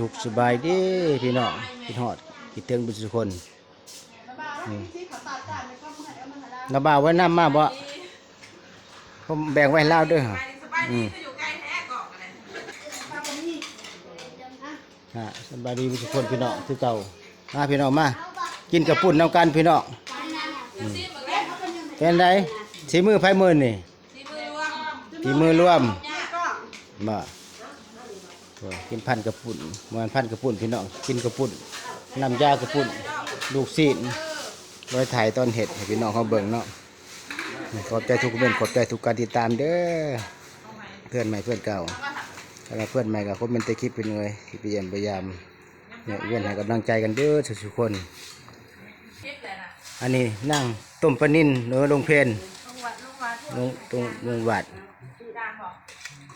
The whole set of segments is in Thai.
สุขสบายดีพี่น้องคิดฮอดคิดถึงบุญสุคนอืมนาบ่าวไว้น้ำมาบ่ผมแบ่งไว้ให้เล่าวด้วยเหรอสบายดีก็อยู่ใกล้แท้กล่องอะไรฮะสบายดีบุญสุคนพี่น้องคือเก่ามาพี่น้องมา กินกับปุ่นน้ำกันพี่น้องดูซิเหมือนกันเป็นไดสีมือไฟมือนี่สีมือรวมสีมือร่วมยากก็มาโอ้ย กินพันกระปุ่นมันพันกระปุ่นพี่น้องกินกระปุ่นน้ำยากระปุ่นลูกซีนไว้ถ่ายตอนเห็ดพี่น้องเขาเบิ่งเนาะขอบใจทุกเพื่อนขอบใจทุกการติดตามเด้อเพื่อนใหม่เพื่อนเก่าถ้าเพื่อนใหม่กับคนเป็นตะคิปเป็นเลยที่พยายามพยายามเนี่ยเวียนให้กำลังใจกันเด้อทุกคน อันนี้นั่งต้มปลานิ่นเนื้อลงเพนลุงวัดลุงวัดลงตรงลงวัดสีดางบอก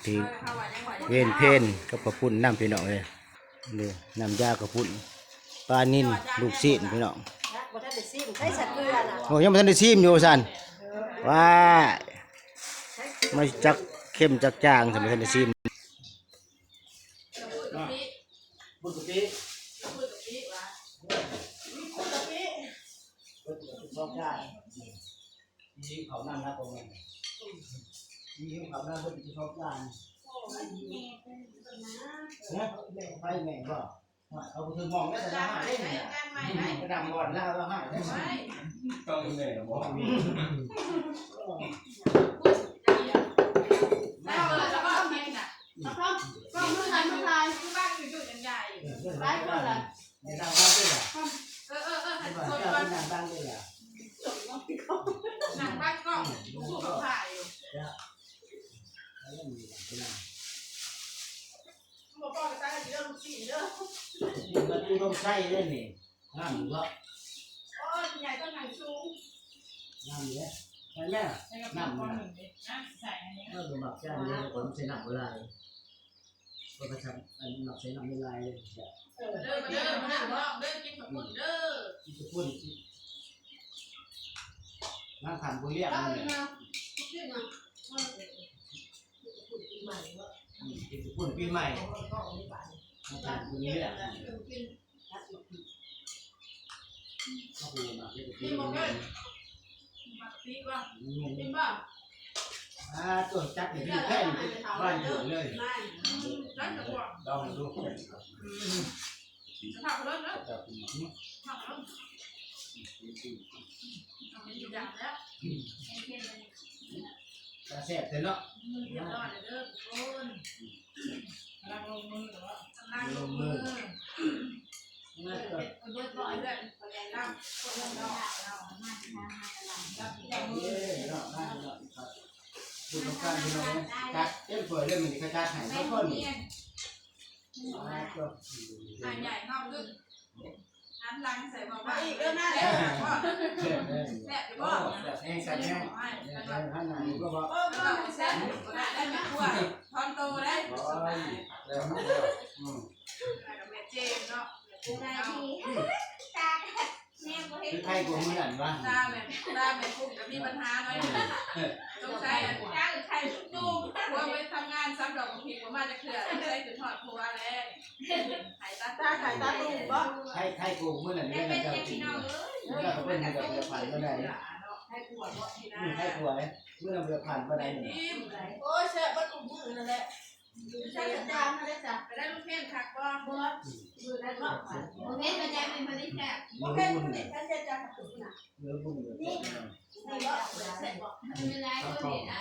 ที่เข้าวัดยังไหวเวนเพนกับกระปุ่นน้ำพี่น้องเลยนี่น้ำยากระปุ่นปลานิ่นลูกซีนพี่น้องบ่ทันได้ซิมใช้สัตว์เกลือน่ะโอ้ยังไม่ทันได้ชิมอยู่สันว้าไม่จักเข้มจักจางสมัยทันได้ชิมพูดกับพี่บุญกะปิพูดกับพี่วะชอบได้ยิงเขานั่งนะตรงนี้ยิ งเขานั่งบนที่ชอบได้นะไฟแม่ก็เอาไปถึงมองได้แต่ละหาได้ไงการใหม่ไหมกระดำบอลแล้วเราหายได้ไหมไม่ต้องเหนื่อยบอกมีแล้วเออแล้วก็คลิปน่ะก็มือไหนมือไหนที่บ้านอยู่อยู่ยังใหญ่หลายคนล่ะในทางบ้านด้วยเหรอเออเออเออหันใน ชน ทาง ก่อน บ้านด้วยเหรอ หนังบ้านกล้องสู้กับถ่ายอยู่บอกพ่อกับตาจะเรื่องลูกชิ้นเด้อ นี่มันตู้องใช้เล่นนี่นั่นก็โอ้ยใหญ่ต้องหนังสูงนั่นเนี่ยใช่ไหมใส่กระเป๋าก้อนหนึ่งดินะใส่อันนี้เออแบบใช่เลยผมใช้หนักเวลาก็ประชันอันหนักใช้หนักเวลาเลยเด้อมาเด้อมาเด้อมาเด้อกินกับปุ่นเด้อที่จะพูดนั่งผ่านบุเรียกเอานี่อีกนะขึ้นมาที่จะพูดปีใหม่นั่งผ่านบุเรียก À, tưởng chắc để đi thế này Và ảnh hưởng lên Đau là đúng Thảo lên đó Thảo lên Ta xẹp thế đó Đang lông mưa đó Đang lông mưa Đang lông mưa คือมาเรียกปีใหม่มาปีก่อนนี่กินบ้างอ่าตัวจักรนี่แค่บ้านอยู่เลยร้านจะบอกลองดูจะพาเขาเล่นนะจับมันพาเขาเล่นทำเป็นอย่างแล้วกระแสบเลยเนาะเรียบร้อยเด้อทุกคนกำลังลงมือหรือว่ากำลังลงมือนั่นก็เป็นเบิร์ดร้อยด้วยคนแรงน้ำคนแรงน้ำเรารับจากมืเย้อเนาะนั่นเนาะครับดูตรงกลางพี่น้องกัดเต็มสวยเลยมันจะกัดหายไม่ทุกคคนนเนียนอ่าก็อ่านใหญ่เงาขึ้นน้ำล้างใส่บอกว่าอีกเด้อหน้าแซ่เด้อบบ่แซ่บเลยแซ่บโอ้บ่แซ่บแห้งแซ่บแห้งท่านไหนก็บอกเออก็แซ่บได้ คือใครกูเหมือนวะตาแม่ตาแม่ปุ้มกับมีปัญหาหน่อยต้องใช้จ้างใช้จุ้มหัวไปทำงานซ้ำดอกผิดว่ามาจะเคลื่อนใช้ถึงถอดหัวแล้วหายตาตาไขายตาตุ้มบ่ใครใครกูเมื่อนนี่นะเจ้าจริงก็เป็นแบบเดือดผ่านก็ได้ให้ปวดว่าที่ใครได้กูไอ้เมื่อเราเดือดผ่านก็ได้เนี่ยโอ้ยแซ่บบ่ตุ้มมือนั่นแหละ ใช้สัญญาณนั่นและจ้ะไปได้ลูกเพ่นคักบ่บ่มือได้บ่โอเคก็จะเป็นคนที่แซ่บเนื้โออเคบุญคุณเนื้นี่ถ้าจะจะตุ้มน่ะอบุญเลยนี่บ่แซ่บบ่ไม่ได้ก็เห็นะ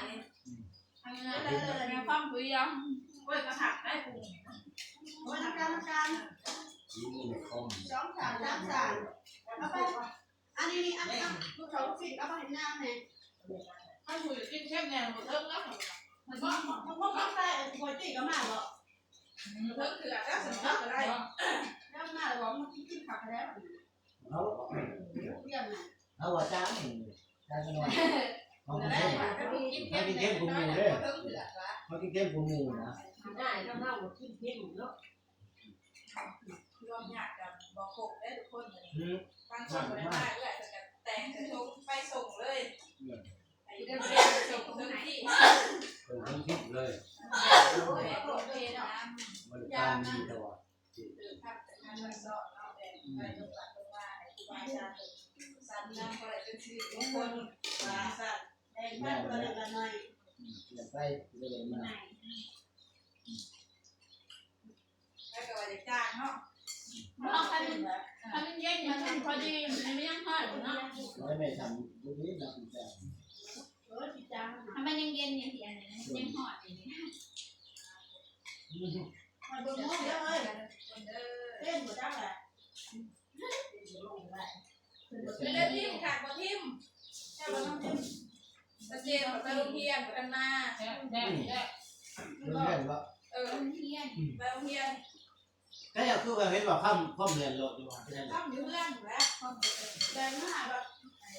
ทำงานได้เลยมีความคุยยังกล้ยกระถักได้ปูโอ้ยน้ำตาลน้ำตาลยิ้มในสองสามสามสามเอาไปอันนี้นี่อันนี้ลูกเขาลูกศิษย์เอาไปให้น้ำเนี่ยถ้าคุยกินเข้มแนวเทิงแล้ว มันบ่มันบ่ต้องได้ปกติก็มาบ่เทิงคือแล้วสมมติก็ได้แล้วมาแล้วบอกมันกินผักแล้วเขาเรียมน่ะเขาว่าจ้าหนึ่งจ้าหน่อยเขาจะเป็นได้เข้มว่าถ้ากินเข้มแนวน้อยเทิงเถื่อนละเขาเป็นเข้มกูมูนะได้ก็บกินเค็มเนาะรวมอยากจะบอกโคกได้ทุกคนเลยฟังส่งไปได้ด้วยจะแต่งจะชงไปส่งเลย เป็นทั้งทิศเลยม่โรงเรียนนะบริการดีตลอดเครับการมาสอบเอาแบบไปตรงหลักตรงว่าให้ครูบาอาจารย์สั่นนำก็ได้เป็นชีวิตของคนว่าสั่นแดงพันตัวเดียวกันหน่อยอยาไปเลยมาแล้วก็ว่าจะจ้างเนาคันคันมันเย็นมันทำพอดีมันไม่ยังพอดเนาะ ไม่ไม่ทำลูกนี้นะคุณแม่ เออจิจ้าถ้ามันยังเย็นอย่างที่อันนี้ยังทอดอย่างนี้มาดูน้องเยอะเลยคนเด้อเต้นหมดจังเลยไม่ได้ทิมค่ะบ่ทิมแค่บ่ต้องทิมตะเจียนไปโรงเรียนกันมาเรื่องเล่นว่าเออมันเทียนไปโรงเรียนก็อยากคือว่าเห็นว่าข้ามข้ามเรียนรถอยู่ว่าที่นั่นทำอยู่เรื่องแล้วแดงหน้าแบบ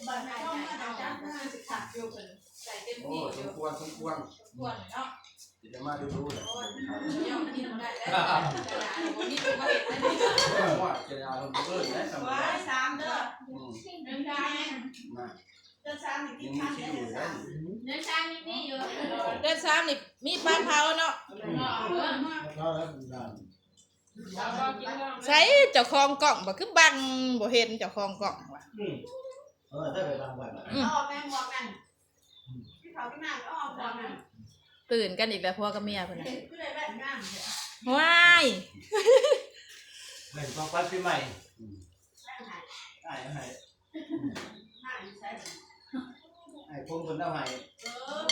บัตรไหนต้องมาจังจังหน้าสิขาดอยู่เป็นใส่เต็มโอ้ที่อสยู่มควรสมควรควรเนาะจะมาดูดูเลยโอ้ยยอมกินได้แล้วแต่ละวันนี้ก็เห็นได้ดีว่าจะเอาคนเพิ่มได้สมัว้ายสามเด้อเนื้อชามาเด้อสามนี่กิยันงมีข้าวที่ได้อยู่สาได้มเนื้อชานี่นี่อยู่เดือนสามนี่มีปลาเผาเนาะเราแล้วคุณดใช้เจ้าของกล่องบ่คือบังบ่เห็นเจ้าของกล่องว่ะำ เออได้ไปบางวันเอาออกแมงบอกกันที่เขาที่นั่งก็เอาบอกกันตื่นกันอีกแล้วพ่อกับเมียเพิ่นน่ะเห็นก็เลยแบบงามเลยว้ายเหมือนของขวัญปีใหม่แม่หายไอ้ไอ้หายใช่ไอ้พงคนเท่าไหร่เออ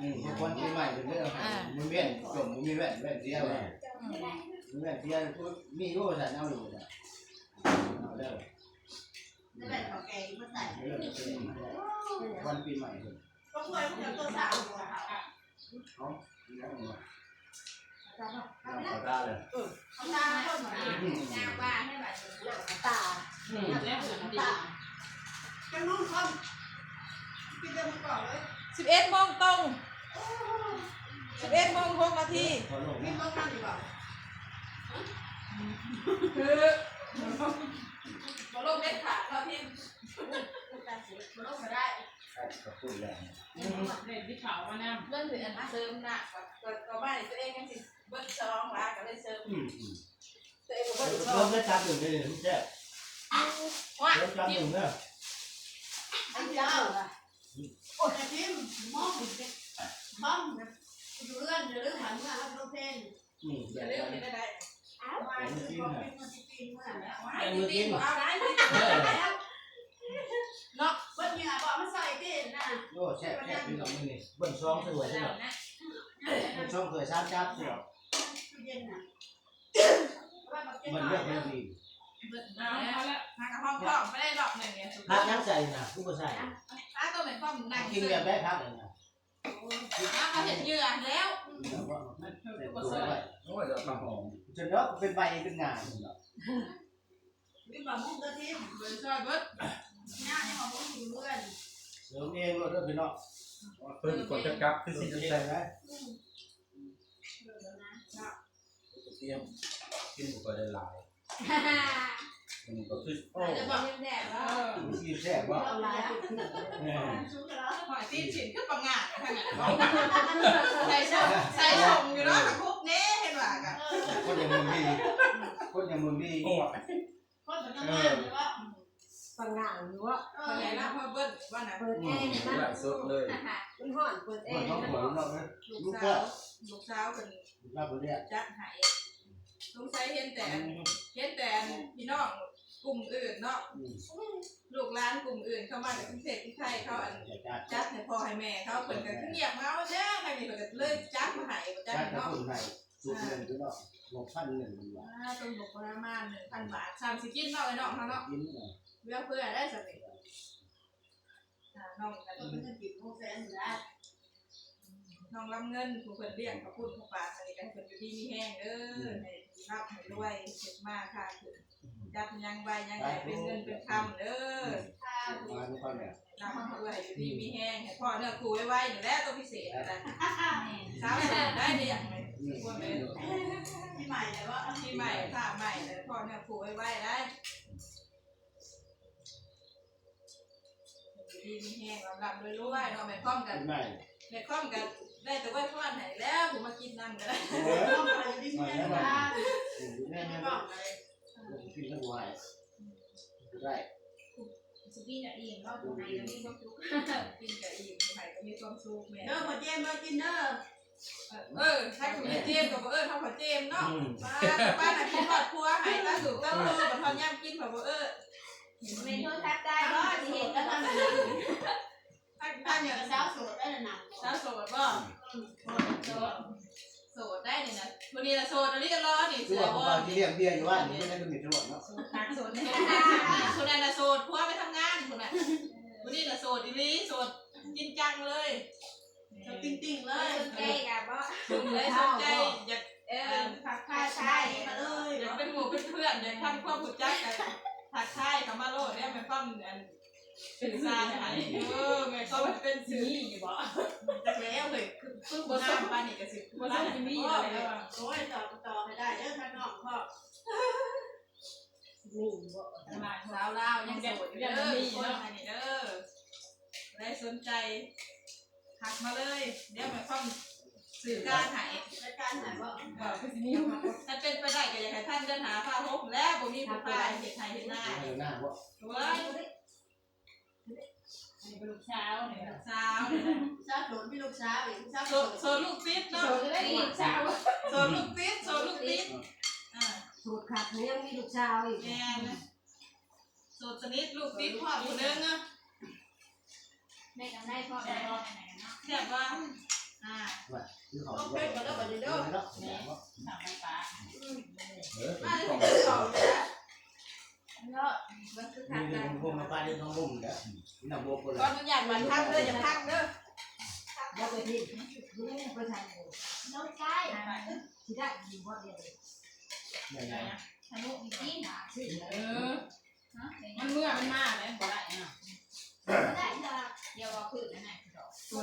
อืมของขวัญปีใหม่เป็นเรื่องอะไรมึงเวียนจมมึงมีแว่นแว่นเดียวมึงแว่นเดียวมีรู้ว่าฉันเอาอยู่เนี่ยเอาเด้อ จะแบบเขาแก่มาใส่เรื่องเป็นวันปีใหม่เลยก็ช่วยพวกเราตัวสาวหัวเขาเขาแล้วมาเอาได้เลยเขาตาคนเหมือนยาว่าให้แบบตาตาจะนุ่งคอมกินเดิมก่อนเลย11โมงตรง11โมง6นาทีเขาลงมีต้นนั่นดีกว่าคือ บ่ลงเด็ดขาดเนาะพี่ตัดสินมันต้องมาได้ขอบคุณแล้วเรื่องถืออันเสริมหนักกว่าก็บ้านตัวเองยังสิเบิ้ลสองละก็เลยเสริมอืมตัวเองก็เบิ้ลสอเริ่งมได้จับหนึ่งเลยทุกแจ๊ว่าเริ่มจับหนึ่งเนี่ยอันเจ้าอะโอ้ยพิมมองถึงเป็นบ้องอยู่เรื่องเรื่องหันมาแล้วต้องเพลงอืมอย่าเรื่องนี้ได้ได้ ไปคือของเป็นมันจะปีนเมื่อแล้วว้ายจริงเอาได้จริงเนาะเบิ้ลเหงื่อบอกมันใส่เต้นนะโอ้แช่แช่พี่น้องนี่เบิ้ลซองสวยใช่ไหมเบิ้ลซองสวยสามจับใช่ไหมตู้เย็นน่ะว่าแบบเย็นมันเลือกยไม่ดีเบิ้ลเอาแล้วมากับห้องพ่อไม่ได้หลอกหนึ่งไงสุดพักยังใส่นะผู้ก็ใส่ถ้าตัวเป็นพ่อมึงนั่งกินซื้อแบบได้พักเลยนะ ถ้าเขาเห็นเหยื่อแล้วแต่ว่าใส่ตัวไว้โอ้ยเดี๋ยวทำหอมจนแล้วเป็นใบเป็นงานมีบะมุ่งกระทิมเบิ้ลช่วยเบิ้ลหน้าที่มามุ่งอยู่เพื่อนเสริมเองก็ด้วยพี่น้องเพิ่มกดจะกลับคือสิสิจะจะใส่ใส่ไหมเตรียมกินก็ได้หลาย มันก็คือโอ้จะบอกแดดว่าสีแซ่บว่าเอาลายเนี่ยแล้วหอยตีนฉินก็ปังงาดขนาดใส่ชมใส่ชมอยู่เนาะกับคุกเน่เห็นว่ากันคนอย่างมึงดีคนอย่างมึงดีโอ้คนเหมือนกันเลยว่าปังงานหรือว่าเอคนอไหนนะพ่อเบิ้ลว่านะเปิดแอร์ให้มันหลายสดเลยมันห่อนเปิดแอคนร์ท้องให้หัมัวนน้องนะลูลูกสาก็วลูกสาวเป็นรับคนเนี้ยจัดหายสงสัยเห็นแต่เห็นแต่พี่น้อง กลุ่มอื่นเนาะลูกหลานกลุ่มอื่นเข้ามาจากกรุงเทพที่ไทยเขาอันจะจัดจัดให้พ่อให้แม่เขาเพิ่นก็เงียบเงาเด้อทางนี้เพิ่นก็เลยจัดมาให้จัดจัดกับเนาะคนไทยสุดเงินพี่น้องหกพันหนึ่งบาทอ่าต้นบกประมาณ1,000บาทสามสิกินเนาะไอ้น้องเขาเนาะกินเนี่ยเพื่อเพื่อได้สติอ่าน้องกันคนเหมือนกันจิตโมแสนอยู่แล้ว น้องรับเงินผู้เพิ่นเลี้ยงกับพูดผู้ป่าสนิทกันเพิ่นอยู่ดีมีแห้งเด้อให้รับให้รวยเฮ็ดมาค่ะคือจับยังใบยังไงเป็นเงินเป็นคำเด้อถ้ามาทุกคนเนี่ยรับมารวยอยู่ดีมีแห้งให้พ่อเนื้อคู่ไว้ๆนี่แหละตัวพิเศษอะไรสาวสได้เรียงไหมนี่ควรเลยที่ใหม่แต่ว่าที่ใหม่ผ้าใหม่แต่พ่อเนื้อคู่ไว้ๆได้อยู่ดีมีแห้งรับๆรวยๆเนาะแม่พร้อมกันไม่แม่คอมกัน ได้แต่ไว้พรไหนแล้วผมมากินนั่นกันเออต้องไปที่ไม่แม่แล้วบ้านอยู่แน่นกล้องอะไรกินทั้งวันได้สุกี้จะอิ่มรอบตรงไหนก็มีความสุขกินกับอิ่มไข่ก็มีความสุขแม่เด้อมาเจมมากินเด้อเออถ้าคุณเจมกับเออถ้าขอเจมเนาะป้าป้าน่ะกินทอดครัวให้ตาสุกตาเออกับทอดย่ำกินแบบเออเมนูทักได้ก็ที่เห็นก็ทำ ถ้าถ้าถ้าอเนี่ยายกสาวโสดได้หนักสาวโสดบ่โสดโสดได้นี่นะวันนี้ละโสดอันนี้ก็รอนี่คือเสือว่าบ่ที่เลี้ยงเบี้ยอยู่ว่านี่ไม่ได้เป็นมิตรหมดเนาะตักโสดแน่คนนั้นละโสดพัวไปทำงานคนน่ะวันนี้ละโสดอีลีโสดจริงจังเลยจะติ้งติ้งเลเลยยใกล้กับว่าสนเลยสนใจอยาก เออผักข้าช้ใช่มาเลยอยากเป็นหมู่เป็นเพื่อนอยากทำความรู้จักกันทักทายกับมาโลดเนี่ยแม่ป้อมอัน สื่อสารให้เออแม่ก็มันเป็นสื่ออยู่บ่จักแล้วเลยคือคือบ่ซ้ำปานนี่ก็สิบ่ซ้ำที่มีอะไรแล้วอะโอ้ยต่อต่อให้ได้เด้อท่านน้องพ่อนี่บ่สาวลาวยังโสดอยู่เด้อคนอันนี้เด้อได้สนใจทักมาเลย เดี๋ยวแม่ป้อมสื่อการให้รายการไหนบ่ก็ถ้าเป็นไปได้ก็อยากให้ท่านเดินหาผ้าห่มแล้วบ่มีผู้พายเฮ็ดให้เฮ็ดหน้าเออหน้าว่าเว้ย นี่เป็นลูกเช้าเนี่ยสาวเนี่ยนะสาวโสดมีลูกสาวอีกสาวโซโสดโซลูกติดเนาะโซจะได้ลูกเช้าโซนลูกติดโซนลูกติดอ่าสูตรขาดยังมีลูกสาวอีกแม่นะโซนสนิทลูกติดพ่อผู้นึงอะแม่กับนายพ่อได้รอไหนเนาะแซ่บว่าอ่าคือเขาต้องเป็นกันแล้วบัดนี้เด้อเนาะสามไปป้าออมาเป็นได้กล่องถึงสองเลย มันคือทักนะกมานไปเรื่องน้องบุ้มเด้อน้องบุ้มคนก็ลนุญาตมันทักเด้ออย่าทักเด้อบ่ไปดิดูได้เปนทางน้องชายสิได้อยู่บ่เดียวใหญ่ทะลุอีกทีนะเออฮะมันเมื่อมันมาแล้วบ่ได้เนาะได้จ้ะเดี๋ยวเอาคืนนั่นน่ะตัว